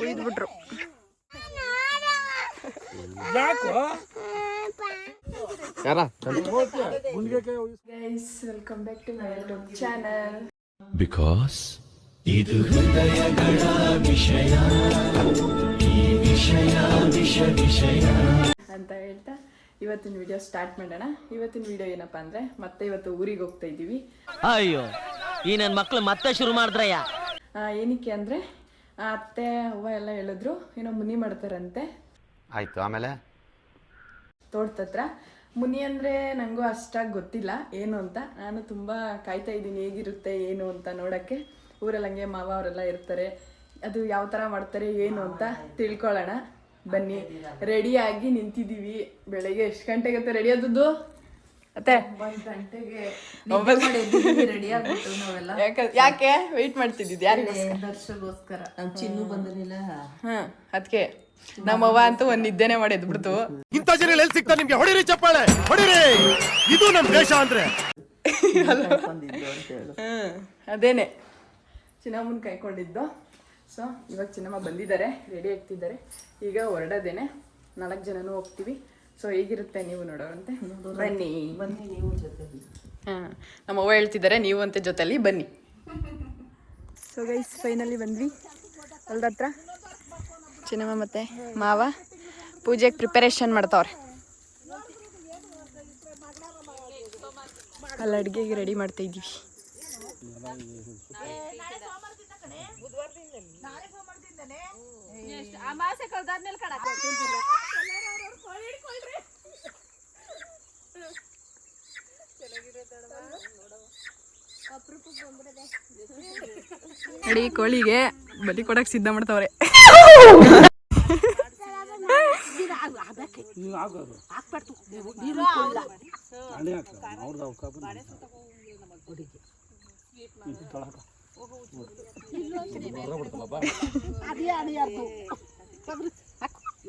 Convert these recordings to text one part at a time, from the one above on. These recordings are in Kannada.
ಉಯ್ದ್ಬಿಟ್ರು ಇದು welcome back to my YouTube channel Because ಅಂತ ಹೇಳ್ತಾ ಇವತ್ತಿನ ವಿಡಿಯೋ ಸ್ಟಾರ್ಟ್ ಮಾಡೋಣ. ಇವತ್ತಿನ ವಿಡಿಯೋ ಏನಪ್ಪಾ ಅಂದ್ರೆ ಮತ್ತೆ ಇವತ್ತು ಊರಿಗೆ ಹೋಗ್ತಾ ಇದ್ದೀವಿ ಅಯ್ಯೋ ಈ ನನ್ನ ಮಕ್ಳು ಮತ್ತೆ ಶುರು ಮಾಡಿದ್ರಯ್ಯ? ಏನಕ್ಕೆ ಅಂದ್ರೆ ಅತ್ತೆ ಅವ್ವ ಎಲ್ಲ ಹೇಳಿದ್ರು ಏನೋ ಮುನಿ ಮಾಡ್ತಾರಂತೆ. ಆಯ್ತು ಆಮೇಲೆ? ತೋಟದತ್ರ ಮುನಿ ಅಂದ್ರೆ ನಂಗೂ ಅಷ್ಟಾಗಿ ಗೊತ್ತಿಲ್ಲ ಏನು ಅಂತ. ನಾನು ತುಂಬಾ ಕಾಯ್ತಾ ಇದ್ದೀನಿ ಹೇಗಿರುತ್ತೆ ಏನು ಅಂತ ನೋಡಕ್ಕೆ. ಊರಲ್ಲಿ ಹಂಗೆ ಮಾವ ಅವರೆಲ್ಲ ಇರ್ತಾರೆ. ಅದು ಯಾವ ತರ ಮಾಡ್ತಾರೆ ಏನು ಅಂತ ತಿಳ್ಕೊಳ್ಳೋಣ. ಬನ್ನಿ ರೆಡಿಯಾಗಿ ನಿಂತಿದೀವಿ ಬೆಳಗ್ಗೆ ಎಷ್ಟು ಗಂಟೆಗೆ ರೆಡಿ ಆದದ್ದು? ಅತ್ತೆ ಯಾಕೆ ಯಾಕೆ? ವೆಯ್ಟ್ ಮಾಡ್ತಿದ್ದಿದ್ದು ಯಾರಿಗೋಸ್ಕರ? ದರ್ಶಗೋಸ್ಕರ. ನಮ್ ಚಿನ್ನು ಬಂದಿರಲಿಲ್ಲ ಹಾ ಅದಕ್ಕೆ ನಮ್ಮವ್ವ ಅಂತೂ ಒಂದ್ ನಿದ್ದೆನೆ ಮಾಡಿ ಎದ್ಬಿಡ್ತು. ಇಂಥ ಜನ ಎಲ್ಲಿ ಸಿಗ್ತಾ ನಿಮ್ಗೆ? ಹೊಡಿರಿ ಚಪ್ಪಾಳೆ. ಹೊಡಿರಿ. ಇದು ನಮ್ ದೇಶ ಅಂದ್ರೆ. ಹ್ಮ್ ಅದೇನೆ. ಚಿನ್ನಮ್ಮನ ಕೈಕೊಂಡಿದ್ದು. ಸೊ ಇವಾಗ ಚಿನ್ನಮ್ಮ ಬಂದಿದ್ದಾರೆ ರೆಡಿ ಆಗ್ತಿದ್ದಾರೆ. ಈಗ ಹೊರಡೋದೇನೆ. ನಾಲ್ಕು ಜನನೂ ಹೋಗ್ತೀವಿ. ಸೊ ಹೇಗಿರುತ್ತೆ ನೀವು ನೋಡೋವಂತೆ? ಬನ್ನಿ. ಬನ್ನಿ ನೀವು ಜೊತೆಲಿ. ಹಾಂ ನಮ್ಮ ಅವ್ವ ಹೇಳ್ತಿದ್ದಾರೆ ನೀವು ಅಂತ ಜೊತೆಲಿ ಬನ್ನಿ. ಸೊ ಗೈಸ್ ಫೈನಲಿ ಬಂದ್ವಿ. ಹೊಲ್ದ ಹತ್ರ? ಚಿನ್ನಮ್ಮ ಮತ್ತೆ ಮಾವ ಪೂಜೆಗೆ ಪ್ರಿಪರೇಷನ್ ಮಾಡ್ತಾವ್ರೆ. ಅಲ್ಲಿ ಅಡುಗೆಗೆ ರೆಡಿ ಮಾಡ್ತಾ ಇದ್ದೀವಿ. ಅಡಿ ಕೋಳಿಗೆ ಬಲಿ ಕೊಡಕ್ ಸಿದ್ಧ ಮಾಡ್ತಾವ್ರೆ.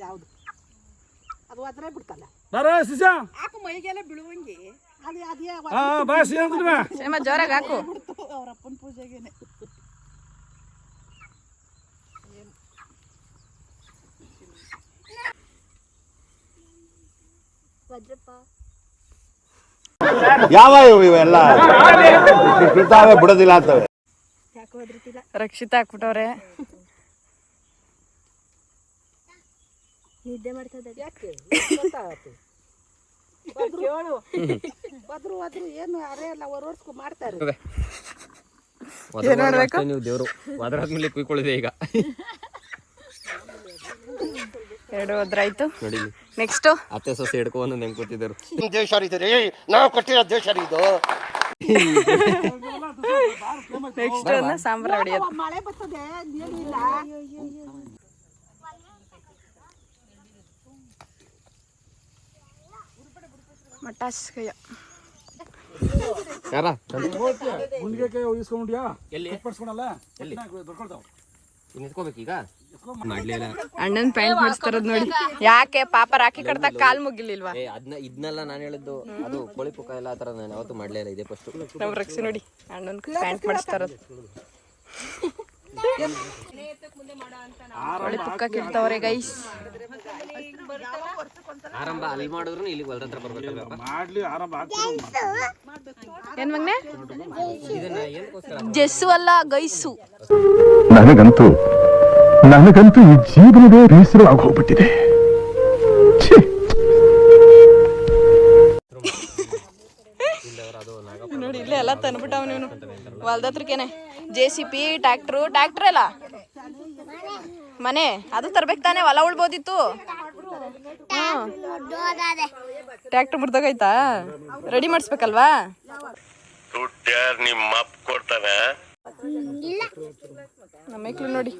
ಯಾವ್ದು ಅದು ಅದ್ರೆ ಬಿಡ್ತಲ್ಲ ಬರ ಸಿಸ ಹಾಕು ಮೈಗೆಲ್ಲ ಬೀಳುವಂಗೆ. ಅದು ಅದೇ ಹಾ ಬಾ ಸಿಂಹ ಸಿನಿಮಾ ಜೋರಾಗಿ ಹಾಕು. ಅವ್ರ ಅಪ್ಪನ ಪೂಜೆಗೇನೆ. ಯಾವ ಇವು ಇವೆಲ್ಲ? ಬಿಡ್ತಾವೆ ಬಿಡೋದಿಲ್ಲ ಅಂತವೆ ರಕ್ಷಿತಾ ಹಾಕ್ಬಿಟ್ಟವ್ರೆ. ಯಾಕೆ? ಗೊತ್ತಾಗತ್ತೆ? ಕೇಳು. ಹೋದ್ರು ಹೋದ್ರು ಏನು ಅರೆ ಎಲ್ಲ ಹೊರೋರ್ಸ್ಕೊ ಮಾಡ್ತಾರೆ. ನೀವು ದೇವ್ರು. ಕುಯ್ಕೊಳ್ಳಿದೆ ಈಗ. ಎರಡು ಹೋದ್ರಾಯ್ತು. ನೋಡಿ. ನೆಕ್ಸ್ಟ್ ಅತ್ತೆ ಸೊಸೆ ಹಿಡ್ಕೊಂಡು ನೆಂಗ್ ಕೂತಿದ್ದರು. ದೇಶ ಇದು ರೀ ನಾವು ಕೊಟ್ಟಿರೋ ದೇಶ ಇದು ನೆಕ್ಸ್ಟ್ ಅನ್ನ ಸಾಂಬಾರ್ ಹೊಡಿಯೋದು. ಮಳೆ ಬರ್ತದೆ ನೀರು ಇಲ್ಲ ಮಟಾಸ್ ಕೈಯ ಯಾರ ಗುಂಡಿಗೆ ಕೈ ಇಸ್ಕೊಂಡ್ಯಾ ಎಲ್ಲಿ? ಪಡ್ಸ್ಕೊಳಲ್ಲ ಎಲ್ಲಿ ಬರ್ಕೊಳ್ತಾವ ನಿಂತ್ಕೋಬೇಕೀಗ ಮಾಡ್ಲಿಲ್ಲ ಅಣ್ಣನ್ ಪ್ಯಾಂಟ್ ಮಾಡಿಸ್ತಾರದ್ ನೋಡಿ. ಯಾಕೆ ಪಾಪ ರಾಖಿ ಕಡ್ದಾಗ ಕಾಲ್ ಮುಗಿಲಿಲ್ವಾ? ಅದ್ನ ಅದನ್ನ ಇದನ್ನೆಲ್ಲ ನಾನು ಹೇಳಿದ್ದು ಅದು ಕೋಳಿ ಪುಕ್ಕ ಎಲ್ಲ ಆತರ ಥರ ನಾನು ಯಾವತ್ತೂ ಮಾಡ್ಲೇ ಇಲ್ಲ ಇದೇ ಫಸ್ಟ್ ನಮ್ ರಕ್ಷಿ ನೋಡಿ. ಅಣ್ಣನ್ ಪ್ಯಾಂಟ್ ಮಾಡಿಸ್ತಾರದ್. ಪುಕ್ಕ ಕಿಡ್ತಾವ್ರೆ ಗೈಸ್ ಆರಂಭ ಅಲ್ಲಿ ಮಾಡಿದ್ರು ಇಲ್ಲಿ ಹೊಲ್ದ ಹತ್ರ ಬರ್ಬೇಕಲ್ವಾ ಮಾಡ್ಲಿ ಆರಂಭ ಆಗ್ತದೆ ಏನ್ ಮಗ್ನೆ? ಇದನ್ನ ಏನಕ್ಕೋಸ್ಕರ? ಜೆಸ್ಸು ಅಲ್ಲ ಗೈಸು. ನನಗಂತೂ ನನಗಂತೂ ಈ ಜೀವನವೇ ಬೇಸರ ಹೋಗ್ಬಿಟ್ಟಿದೆ ಛೀ. ನೋಡಿ ಇಲ್ಲೇ ಎಲ್ಲ ತಂದ್ಬಿಟ್ಟಾವ ನೀನು ಹೊಲ್ದ ಹತ್ರಕ್ಕೇನೆ. J C B tractor tractor ಅಲ್ಲ? ಮನೆ. ಅದು ತರ್ಬೇಕು ತಾನೇ ಹೊಲ ಉಳ್ಬೋದಿತ್ತು. Tractor ಮುರ್ದೋಗೈತಾ ready ಮಾಡಿಸ್ಬೇಕಲ್ವಾ? ನಿಮ್ಮ ನೋಡಿ.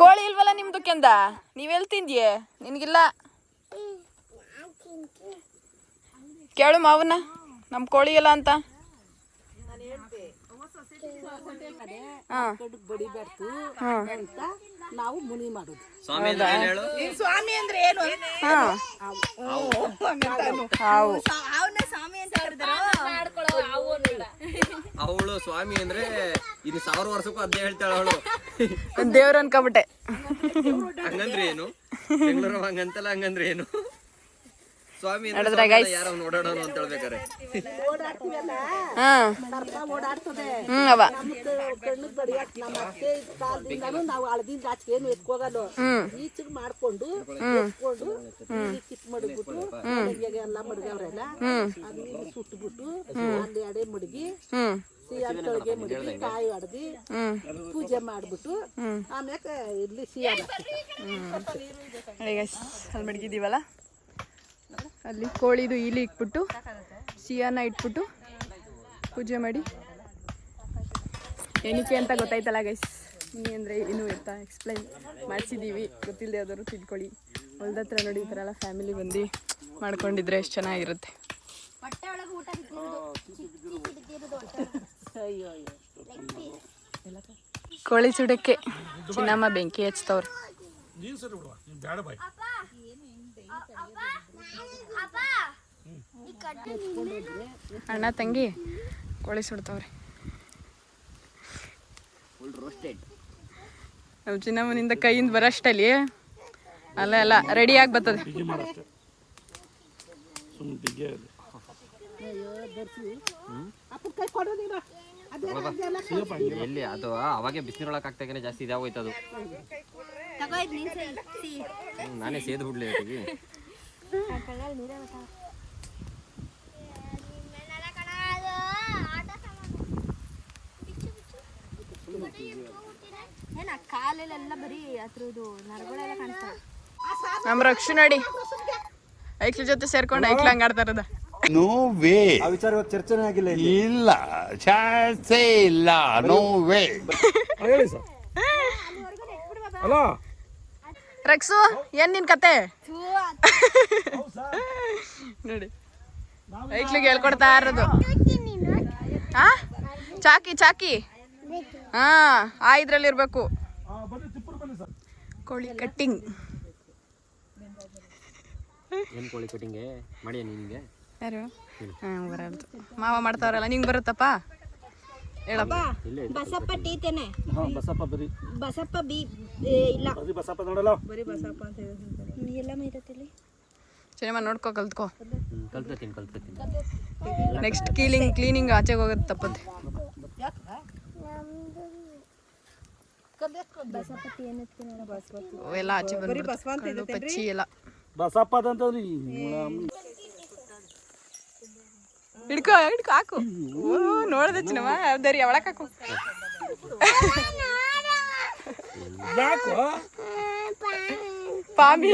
ಕೋಳಿ ಇಲ್ವಲ್ಲ ನಿಮ್ದು ಕೆಂದ? ನೀವೆಲ್ ತಿಂದ್ಯೆ? ನಿನ್ಗಿಲ್ಲ? ಕೇಳು ಮಾವನ್ನ ನಮ್ಮ ಕೋಳಿ ಇಲ್ಲ ಅಂತ. ಬಡಿಬಾರ್ದು ಹಾ ಅಂತ ನಾವು ಮುನಿ ಮಾಡೋದು. ಸ್ವಾಮಿ ಅಂದ್ರೆ ಏನ್ ಹೇಳು? ಸ್ವಾಮಿ ಅಂದ್ರೆ ಏನು? ಹಾ ಹಾವು ಅವಳು ಸ್ವಾಮಿ ಅಂದ್ರೆ ಇದು ಸಾವಿರ ವರ್ಷಕ್ಕೂ ಅದೇ ಹೇಳ್ತಾಳ ಅವಳು. ದೇವ್ರ ಅನ್ಕೊಬಿಟ್ಟೆ. ಹಂಗಂದ್ರೆ ಏನು? ಬೆಂಗಳೂರು ಹಂಗಂತಲ್ಲ ಹಂಗಂದ್ರೆ ಏನು? ಸ್ವಾಮಿ ನೋಡಿದ್ರಾ guys? ಯಾರೋ ನೋಡೋಣ ಅಂತ ಹೇಳ್ಬೇಕಾರೆ? ಓಡಾಡ್ತೀವಲ್ಲ ಹಾ. ಸರ್ಪ ಓಡಾಡ್ತದೆ. ಹ್ಮ್ ಅವ. ನಮ್ಮ ಕಣ್ಣು ಬಡಿಯಕ್ ನಮ್ಮ ಅತ್ತೆ ಕಾಲದಿಂದಾನು ನಾವು ಹಳದಿಂದ ಆಚೆ ಏನು ಎತ್ಕೋಗಲ್ಲ ಈಚೆಗೆ ಮಾಡ್ಕೊಂಡು ಎತ್ಕೊಂಡು ಕಿತ್ ಮಡಗ್ಬಿಟ್ಟು ಎಲ್ಲ ಮಡಗವ್ರೆಲ್ಲ ಸುಟ್ಬಿಟ್ಟು ಅಲ್ಲಿ ಅಡೆ ಮಡಗಿ ಹ್ಮ್. ಸಿಹಿ ತೊಳಗೆ ಮಡಗಿ ಕಾಯಿ ಪೂಜೆ ಮಾಡ್ಬಿಟ್ಟು ಆಮ್ಯಾಕ ಇಲ್ಲಿ ಸಿಹಿ ಅಲ್ಲಿ ಮಡಗಿದೀವಲ್ಲ ಅಲ್ಲಿ ಕೋಳಿದು ಇಲಿ ಇಟ್ಬಿಟ್ಟು ಸಿಯಾನ ಇಟ್ಬಿಟ್ಟು ಪೂಜೆ ಮಾಡಿ. ಏನಕ್ಕೆ ಅಂತ ಗೊತ್ತಾಯ್ತಲ್ಲ ಗೈಸ್ ನೀ ಅಂದರೆ ಏನು ಅಂತ ಎಕ್ಸ್ಪ್ಲೈನ್ ಮಾಡಿಸಿದ್ದೀವಿ ಗೊತ್ತಿಲ್ಲದೆ ಯಾವ್ದಾದ್ರು ತಿಳ್ಕೊಳ್ಳಿ ಹೊಲ್ದ ಹತ್ರ ನೋಡಿ ಈ ಥರ ಎಲ್ಲ ಫ್ಯಾಮಿಲಿ ಬಂದು ಮಾಡ್ಕೊಂಡಿದ್ರೆ ಎಷ್ಟು ಚೆನ್ನಾಗಿರುತ್ತೆ. ಕೋಳಿ ಸುಡಕ್ಕೆ ಚಿನ್ನಮ್ಮ ಬೆಂಕಿ ಹಚ್ತವ್ರೆ ನೀನು ಸರಿ ಬಿಡುವ ನೀನು ಬೇಡ ಬಾಯ್ ಅಣ್ಣ ತಂಗಿ ಕೋಳಿ ಸುಡ್ತಾವ್ರಿ. ನಮ್ಮ ಚಿನ್ನಮ್ಮನಿಂದ ಕೈಯಿಂದ ಬರೋಷ್ಟಲ್ಲಿ ಅಲ್ಲ ಅಲ್ಲ ರೆಡಿಯಾಗಿ ಬರ್ತದೆ. ನೀನು. ಅದೇ ಅದೆಲ್ಲ ಎಲ್ಲಿ ಅದು ಅವಾಗೆ ಬಿಸಿನೀರೊಳಗೆ ಹಾಕ್ತಾಗನೆ ಜಾಸ್ತಿ ಇದಾಗೋಯ್ತು ಅದು ಹ್ಮ್, ನಾನೇ ಸೇದ್ ಬಿಡ್ಲಿ ಕಾಲೆಲ್ಲ ಬರೀ ಅದ್ರದ್ದು ನರಗಳೆಲ್ಲ ಕಾಣಿಸ್ತವೆ ನಮ್ಮ ರಕ್ಷು ನೋಡಿ. ಐಕ್ಳ ಜೊತೆ ಸೇರ್ಕೊಂಡು ಐಕ್ಲ ಹಂಗ ಆಡ್ತಾ ಇರೋದ. ನೋ ವೇ ಆ ವಿಚಾರ ಇವತ್ತು ಚರ್ಚೆನೇ ಆಗಿಲ್ಲ ಇಲ್ಲ. ಚಾನ್ಸೇ ಇಲ್ಲ. ನೋ ವೇ ಹೇಳಿ ಸರ್. ಹಲೋ ರಕ್ಷು ಏನ್ ನಿನ್ ಕತೆ? ನೋಡಿ. ಐಟ್ಲಿಗೆ ಹೇಳ್ಕೊಡ್ತಾ ಇರೋದು. ಹಾ ಚಾಕಿ ಚಾಕಿ. ಹಾ ಆ ಇದ್ರಲ್ಲಿ ಇರ್ಬೇಕು ಕೋಳಿ ಕಟ್ಟಿಂಗ್. ಏನ್ ಕೋಳಿ ಕಟ್ಟಿಂಗ್? ಮಾಡಿಯ ನಿನ್ಗೆ? ಯಾರು? ಬರಲ್ದು ಮಾವ ಮಾಡ್ತಾವ್ರಲ್ಲ ನಿಂಗೆ ಬರುತ್ತಪ್ಪ? ಬಸಪ್ಪ ಟೀ ತೇನೆ ಬಸಪ್ಪ ಬರಿ. ಬಸಪ್ಪ ಬಿ ಏ, ಇಲ್ಲ. ಬರಿ ಬಸಪ್ಪ ನೋಡಲ್ಲ? ಎಲ್ಲ ಮೈರತ್ತಲ್ಲಿ ಸಿನಿಮಾ ನೋಡ್ಕೋ ಕಲ್ತ್ಕೋ. ಕಲ್ತೀನಿ ಕಲ್ತೀನಿ ನೆಕ್ಸ್ಟ್ ಕ್ಲೀನಿಂಗ್ ಕ್ಲೀನಿಂಗ್ ಆಚೆಗೆ ಹೋಗೋದು ತಪ್ಪತ್ತೆ. ಬಸಪ್ಪ ಬಸಪ್ಪ ಎಲ್ಲ ಆಚೆ ಬಂದ್ಬಿಡ್ತು ಪಚ್ಚಿ ಎಲ್ಲ. ಬಸಪ್ಪ ಅದಂತಂದ್ರಿ ಹಿಡ್ಕೋ ಹಿಡ್ಕೋ ಹಾಕು. ನೋಡ್ದೆ ಚಿನ್ನಮ್ಮ ಯಾವ್ದಾರಿ ಒಳಕ್ ಹಾಕು. ಯಾಕೋ? ಪಾಮಿ.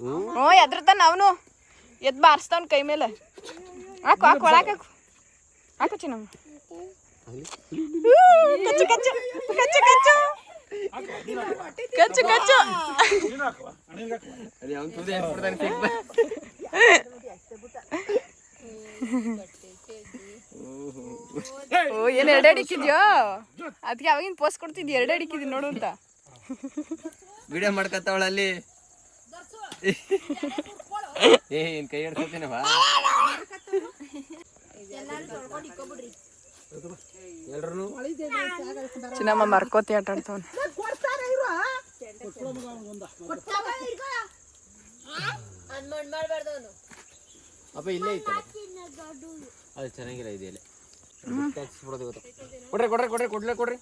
ಹ್ಞೂ ಎದ್ರತಾನ ಅವನು. ಎದ್ ಬಾರಿಸ್ತಾವ್ನ ಕೈ ಮೇಲೆ. ಹಾಕು ಹಾಕು ಒಳಕ್ ಹಾಕು. ಹಾಕು ಚಿನ್ನಮ್ಮ. ಕಚ್ಚು ಕಚ್ಚು ಕಚ್ಚು ಕಚ್ಚು. ಕಚ್ಚು ಕಚ್ಚು. ಓ ಏನ್ ಎರಡ ಅಡಿಕ್ಕಿದ್ಯೋ ಅದಕ್ಕೆ ಅವಾಗಿನ ಪೋಸ್ಟ್ ಕೊಡ್ತಿದ್ದಿ ಎರಡ ಇಕ್ಕಿದ್ದಿ ನೋಡು ಅಂತ. ವಿಡಿಯೋ ಮಾಡ್ಕತ್ತವಳಲ್ಲಿ ಏ ಏನ್ ಕೈ ತೊಳ್ಕೊಂಡು ಎಲ್ರು ಚಿನ್ನಮ್ಮ ಮರ್ಕೋತಿ ಆಟ ಆಡ್ತಾವನ್. ಅಪ್ಪ ಇಲ್ಲೇ ಇತ್ತು ಅದು ಚೆನ್ನಾಗಿಲ್ಲ ಇದೆಯಲ್ಲ. ಬಿಡೋದು ಇವತ್ತು. ಕೊಡ್ರಿ ಕೊಡ್ರಿ ಕೊಡ್ರಿ ಕೊಡ್ಲೇ ಕೊಡ್ರಿ.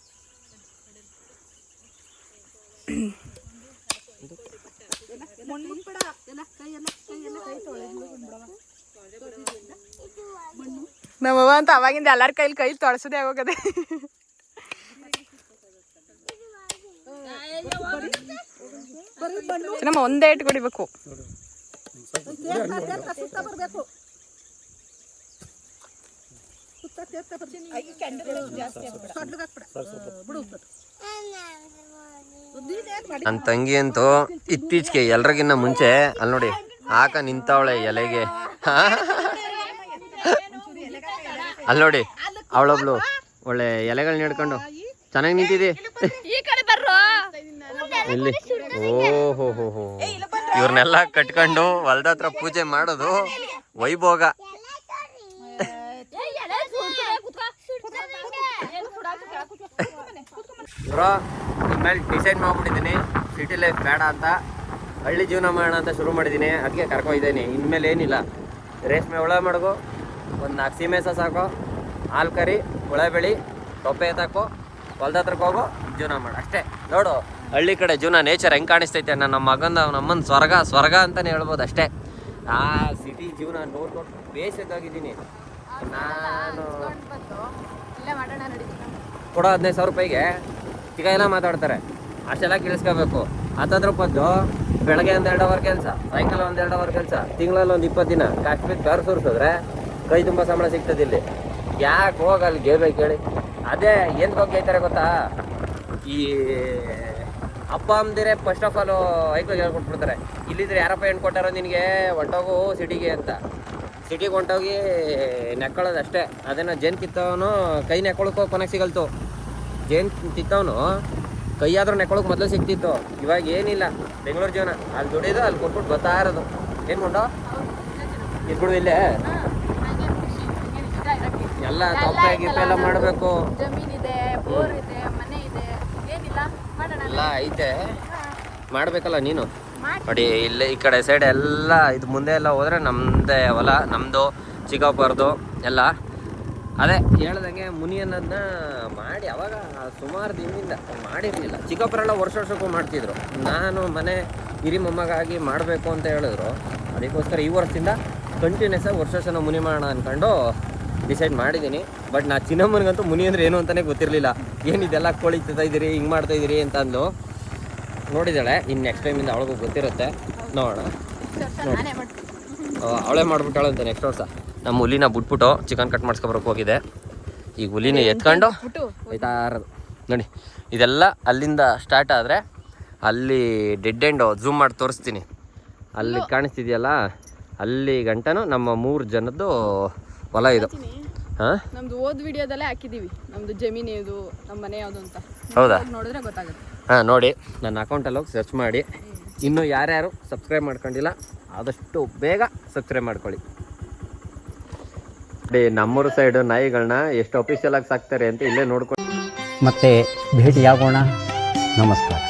ನಮ್ಮವ್ವ ಅಂತ ಅವಾಗಿಂದ ಎಲ್ಲಾರ ಕೈಲಿ ಕೈಲಿ ತೊಳಸದೆ ಆಗೋಗದೆ ನಮ್ಮ ಒಂದೇ ಇಟ್ಟು ಬಿಡು ನನ್ನ ತಂಗಿ ಅಂತೂ ಇತ್ತೀಚೆಗೆ ಎಲ್ರಿಗಿನ್ನ ಮುಂಚೆ ಅಲ್ಲಿ ನೋಡಿ ಆಕ ನಿಂತವಳೆ ಎಲೆಗೆ? ಅಲ್ಲಿ ನೋಡಿ ಅವಳೊಬ್ಳು ಒಳ್ಳೆ ಎಲೆಗಳನ್ನ ನೆಡ್ಕೊಂಡು ಚೆನ್ನಾಗಿ ನಿಂತಿದೆ ಇಲ್ಲಿ ಓಹೋ ಹೋ ಹೋ ಇವ್ರನ್ನೆಲ್ಲ ಕಟ್ಕೊಂಡು ಹೊಲ್ದ ಹತ್ರ ಪೂಜೆ ಮಾಡೋದು ವೈಭೋಗ. ಬ್ರೋ ಡಿಸೈಡ್ ಮಾಡ್ಬಿಟ್ಟಿದ್ದೀನಿ. ಸಿಟಿ ಲೈಫ್ ಬೇಡ ಅಂತ. ಹಳ್ಳಿ ಜೀವನ ಮಾಡೋಣ ಅಂತ ಶುರು ಮಾಡಿದ್ದೀನಿ. ಅದಕ್ಕೆ ಕರ್ಕೊಂಡಿದ್ದೀನಿ. ಇನ್ಮೇಲೆ ಏನಿಲ್ಲ. ರೇಷ್ಮೆ ಒಳ ಮಾಡ್ಕೋ ಒಂದು ನಾಲ್ಕು ಸೀಮೆಸ ಸಾಕು. ಹಾಲು ಕರಿ, ಹುಳ ಬೆಳಿ ತೊಪ್ಪೆ ಹೊಲ್ದ ಹತ್ರಕ್ಕೆ ಹೋಗು, ಜೀವನ ಮಾಡು. ಅಷ್ಟೇ. ನೋಡು, ಹಳ್ಳಿ ಕಡೆ ಜೀವನ ನೇಚರ್ ಹೆಂಗೆ ಕಾಣಿಸ್ತೈತೆ ನನ್ನ ಮಗನ ನಮ್ಮನ್ನ ಸ್ವರ್ಗ ಸ್ವರ್ಗ ಅಂತಲೇ ಹೇಳ್ಬೋದು ಅಷ್ಟೇ. ಆ ಸಿಟಿ ಜೀವನ ನೋಡ್ಕೊಂಡು ಬೇಸಕ್ಕಾಗಿದ್ದೀನಿ ನಾನು ಕೊಡೋ ಹದಿನೈದು ಸಾವಿರ ರೂಪಾಯಿಗೆ ಈಗ ಎಲ್ಲ ಮಾತಾಡ್ತಾರೆ. ಅಷ್ಟೆಲ್ಲ ಕೇಳಿಸ್ಕೋಬೇಕು. ಹತ್ತತ್ರ ಪದ್ದು ಬೆಳಗ್ಗೆ ಒಂದು ಎರಡು ಅವರ್ ಕೆಲಸ, ಸಾಯಂಕಾಲ ಒಂದು ಎರಡು ಅವರ್ ಕೆಲಸ, ತಿಂಗಳಲ್ಲಿ ಒಂದು ಇಪ್ಪತ್ತು ದಿನ. ಕಾಶ್ಮೀರ ಕಾರ್ ಸುರಿಸಿದ್ರೆ ಕೈ ತುಂಬ ಸಂಬಳ ಸಿಗ್ತದೆ ಇಲ್ಲಿ. ಯಾಕೆ ಹೋಗಲ್ಲಿ ಗೇಬೇಕು ಹೇಳಿ? ಅದೇ ಏನು ಐತಾರೆ ಗೊತ್ತಾ? ಈ ಅಪ್ಪ ಅಮ್ಮದಿರೇ ಫಸ್ಟ್ ಆಫ್ ಆಲ್ ಐಕ್ಳಿಗೆ ಹೇಳ್ಕೊಟ್ಬಿಡ್ತಾರೆ. ಇಲ್ಲಿದ್ರೆ ಯಾರಪ್ಪ ಹೆಣ್ಣು ಕೊಟ್ಟಾರೋ ನಿನಗೆ? ಹೊಂಟೋಗು ಸಿಟಿಗೆ ಅಂತ. ಸಿಟಿಗೆ ಹೊಂಟೋಗಿ ನೆಕ್ಕೊಳ್ಳೋದು ಅಷ್ಟೇ. ಅದೇನೋ ಜೇನು ಕಿತ್ತವನು ಕೈ ನೆಕ್ಕೊಳಕ್ಕೋ ಕೊನೆಗೆ ಸಿಗಲ್ತು. ಜೇನು ತಿತ್ತವನು ಕೈಯಾದ್ರೂ ನೆಕ್ಕೊಳಕ್ಕೆ ಮೊದಲು ಸಿಗ್ತಿತ್ತು. ಇವಾಗ ಏನಿಲ್ಲ. ಬೆಂಗಳೂರು ಜೀವನ. ಅಲ್ಲಿ ದುಡಿಯೋದು ಅಲ್ಲಿ ಕೊಟ್ಬಿಟ್ಟು ಬರ್ತಾ ಇರೋದು. ಏನು ಕೊಂಡು ಇದ್ಬಿಡು ಇಲ್ಲೇ. ಎಲ್ಲ ತೊಪ್ಪೆ ಗಿಪ್ಪೆ ಎಲ್ಲ ಮಾಡಬೇಕು. ಜಮೀನಿದೆ ಬೋರ್ ಇದೆ ಮನೆ ಇದೆ ಏನಿಲ್ಲ ಮಾಡೋಣ. ಎಲ್ಲ ಐತೆ. ಮಾಡಬೇಕಲ್ಲ ನೀನು? ನೋಡಿ ಇಲ್ಲಿ ಈ ಕಡೆ ಸೈಡ್ ಎಲ್ಲ ಇದು ಮುಂದೆ ಎಲ್ಲ ಹೋದ್ರೆ ನಮ್ಮದೇ ಹೊಲ ನಮ್ಮದು ಚಿಕ್ಕಪ್ಪರದು ಎಲ್ಲ. ಅದೇ ಹೇಳ್ದಂಗೆ ಮುನಿ ಅನ್ನೋದನ್ನ ಮಾಡಿ ಅವಾಗ ಸುಮಾರು ದಿನದಿಂದ ಮಾಡಿರಲಿಲ್ಲ. ಚಿಕ್ಕಪ್ಪರೆಲ್ಲ ವರ್ಷ ವರ್ಷಕ್ಕೂ ಮಾಡ್ತಿದ್ರು. ನಾನು ಮನೆ ಹಿರಿ ಮೊಮ್ಮಗಾಗಿ ಮಾಡಬೇಕು ಅಂತ ಹೇಳಿದ್ರು. ಅದಕ್ಕೋಸ್ಕರ ಈ ವರ್ಷದಿಂದ ಕಂಟಿನ್ಯೂಸ್ ಆಗಿ ವರ್ಷ ವರ್ಷನ ಮುನಿ ಮಾಡೋಣ ಅಂದ್ಕೊಂಡು ಡಿಸೈಡ್ ಮಾಡಿದ್ದೀನಿ. ಬಟ್ ನಾ ಚಿನ್ನಮ್ಮನಿಗಂತೂ ಮುನಿ ಅಂದ್ರೆ ಏನು ಅಂತಲೇ ಗೊತ್ತಿರಲಿಲ್ಲ. ಏನಿದೆಲ್ಲ ಕೋಳಿ ಇದ್ದೀರಿ ಹಿಂಗೆ ಮಾಡ್ತಾ ಇದ್ದೀರಿ ಅಂತ ಅಂದು ನೋಡಿದಾಳೆ ಇನ್ನು ನೆಕ್ಸ್ಟ್ ಟೈಮಿಂದ ಅವಳಿಗೂ ಗೊತ್ತಿರುತ್ತೆ. ನೋಡೋಣ. ನೋಡಿ. ಅವಳೇ ಮಾಡ್ಬಿಟ್ಟಾಳೆ ಅಂತ ನೆಕ್ಸ್ಟ್ ವರ್ಷ. ನಮ್ಮ ಹುಲಿನ ಬಿಟ್ಬಿಟ್ಟು ಚಿಕನ್ ಕಟ್ ಮಾಡಿಸ್ಕೊಬರಕ್ಕೆ ಹೋಗಿದೆ. ಈಗ ಹುಲಿನ ಎತ್ಕೊಂಡು ಹೋಯ್ತಾ ನೋಡಿ ಇದೆಲ್ಲ ಅಲ್ಲಿಂದ ಸ್ಟಾರ್ಟ್ ಆದರೆ ಅಲ್ಲಿ ಡೆಡ್ ಎಂಡು ಝೂಮ್ ಮಾಡಿ ತೋರಿಸ್ತೀನಿ. ಅಲ್ಲಿ ಕಾಣಿಸ್ತಿದೆಯಲ್ಲ ಅಲ್ಲಿ ಗಂಟನೂ ನಮ್ಮ ಮೂರು ಜನದ್ದು ಹೊಲ ಇದು. ಹಾಂ? ನಮ್ದು ಓದ್ ವಿಡಿಯೋದಲ್ಲೇ ಹಾಕಿದೀವಿ. ನಮ್ದು ಜಮೀನು ಇದು ನಮ್ಮ ಮನೆ ಯಾವುದು ಅಂತ. ಹೌದಾ? ನೋಡಿದ್ರೆ ಗೊತ್ತಾಗುತ್ತೆ. ಹಾಂ ನೋಡಿ. ನನ್ನ ಅಕೌಂಟಲ್ಲಿ ಹೋಗಿ ಸರ್ಚ್ ಮಾಡಿ. ಇನ್ನೂ ಯಾರ್ಯಾರು ಸಬ್ಸ್ಕ್ರೈಬ್ ಮಾಡ್ಕೊಂಡಿಲ್ಲ ಆದಷ್ಟು ಬೇಗ ಸಬ್ಸ್ಕ್ರೈಬ್ ಮಾಡ್ಕೊಳ್ಳಿ. ನಮ್ಮೂರು ಸೈಡ್ ನಾಯಿಗಳನ್ನ ಎಷ್ಟು ಅಫಿಷಿಯಲ್ ಆಗಿ ಸಾಕ್ತಾರೆ ಅಂತ ಇಲ್ಲೇ ನೋಡ್ಕೊಂಡು ಮತ್ತೆ ಆಗೋಣ ನಮಸ್ಕಾರ.